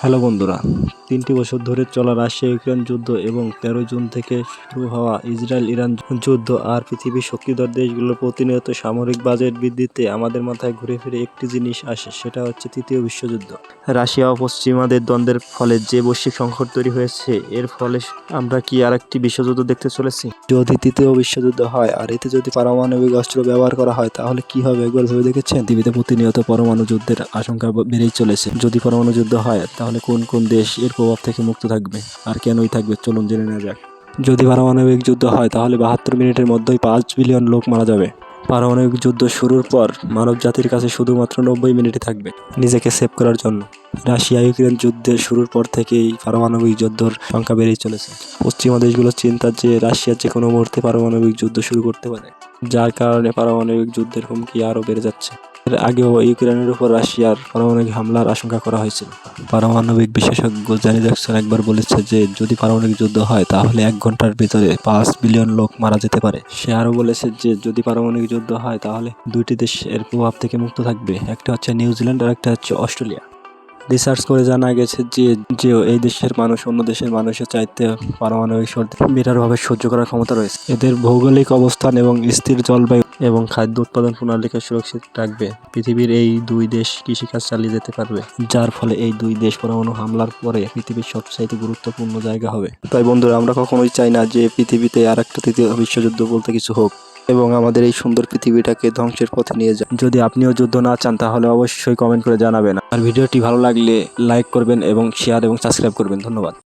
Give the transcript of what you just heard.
Hello বন্ধুরা, তিনটি বছর ধরে চলা রাশিয়া ইউক্রেন যুদ্ধ এবং তেরোই জুন থেকে শুরু হওয়া ইসরায়েল ইরান যুদ্ধ আর পৃথিবীর শক্তিধর দেশগুলোর প্রতিনিয়ত সামরিক বাজেট বৃদ্ধিতে আমাদের মাথায় ঘুরে ফিরে একটি জিনিস আসে, সেটা হচ্ছে তৃতীয় বিশ্বযুদ্ধ। রাশিয়া ও পশ্চিমাদের দ্বন্দ্বের ফলে যে বৈশ্বিক সংকট তৈরি হয়েছে, এর ফলে আমরা কি আর একটি বিশ্বযুদ্ধ দেখতে চলেছি? যদি তৃতীয় বিশ্বযুদ্ধ হয় আর এতে যদি পারমাণবিক অস্ত্র ব্যবহার করা হয়, তাহলে কি হবে একবার ভেবে দেখেছেন? পৃথিবীতে প্রতিনিয়ত পরমাণু যুদ্ধের আশঙ্কা বেড়েই চলেছে। যদি পরমাণু যুদ্ধ হয় তাহলে কোন কোন দেশ এর প্রভাব থেকে মুক্ত থাকবে? আর কেনই থাকবে? চলুন জেনে নেওয়া যাক। যদি পারমাণবিক যুদ্ধ হয়, তাহলে বাহাত্তর মিনিটের মধ্যেই পাঁচ বিলিয়ন লোক মারা যাবে। পারমাণবিক যুদ্ধ শুরুর পর মানব জাতির কাছে শুধুমাত্র নব্বই মিনিটই থাকবে নিজেকে সেভ করার জন্য। রাশিয়া ইউক্রেন যুদ্ধের শুরুর পর থেকেই পারমাণবিক যুদ্ধর সংখ্যা বেড়েই চলেছে। পশ্চিমা দেশগুলোর চিন্তা যে রাশিয়া যে কোনো মুহূর্তে পারমাণবিক যুদ্ধ শুরু করতে পারে। যার কারণে পারমাণবিক যুদ্ধের হুমকি আরও বেড়ে যাচ্ছে। এর আগেও ইউক্রেনের উপর রাশিয়ার পারমাণবিক হামলার আশঙ্কা করা হয়েছিল। পারমাণবিক বিশেষজ্ঞ জানি জ্যাকসন একবার বলেছে যে যদি পারমাণবিক যুদ্ধ হয় তাহলে এক ঘণ্টার ভিতরে পাঁচ বিলিয়ন লোক মারা যেতে পারে। সে আরও বলেছে যে যদি পারমাণবিক যুদ্ধ হয় তাহলে দুইটি দেশ এর প্রভাব থেকে মুক্ত থাকবে। একটা হচ্ছে নিউজিল্যান্ড আর একটা হচ্ছে অস্ট্রেলিয়া। রিসার্চ করে জানা গেছে যে যে এই দেশের মানুষ অন্য দেশের মানুষের চাইতে পারমাণবিক শর্ত বিরাটভাবে সহ্য করার ক্ষমতা রয়েছে। এদের ভৌগোলিক অবস্থান এবং স্থির জলবায়ু এবং খাদ্য উৎপাদন প্রণালীকে সুরক্ষিত রাখবে। পৃথিবীর এই দুই দেশ কৃষিকাজ চালিয়ে যেতে পারবে, যার ফলে এই দুই দেশ পরমাণু হামলার পরে পৃথিবীর সবচাইতে গুরুত্বপূর্ণ জায়গা হবে। তাই বন্ধুরা, আমরা কখনোই চাই না যে পৃথিবীতে আর একটা তৃতীয় বিশ্বযুদ্ধ বলতে কিছু হোক। এবং আমাদের এই সুন্দর পৃথিবীটাকে ধ্বংসের পথে নিয়ে যান। যদি আপনিও যুদ্ধ না চান, তাহলে অবশ্যই কমেন্ট করে জানাবেন। আর ভিডিওটি ভালো লাগলে লাইক করবেন এবং শেয়ার এবং সাবস্ক্রাইব করবেন। ধন্যবাদ।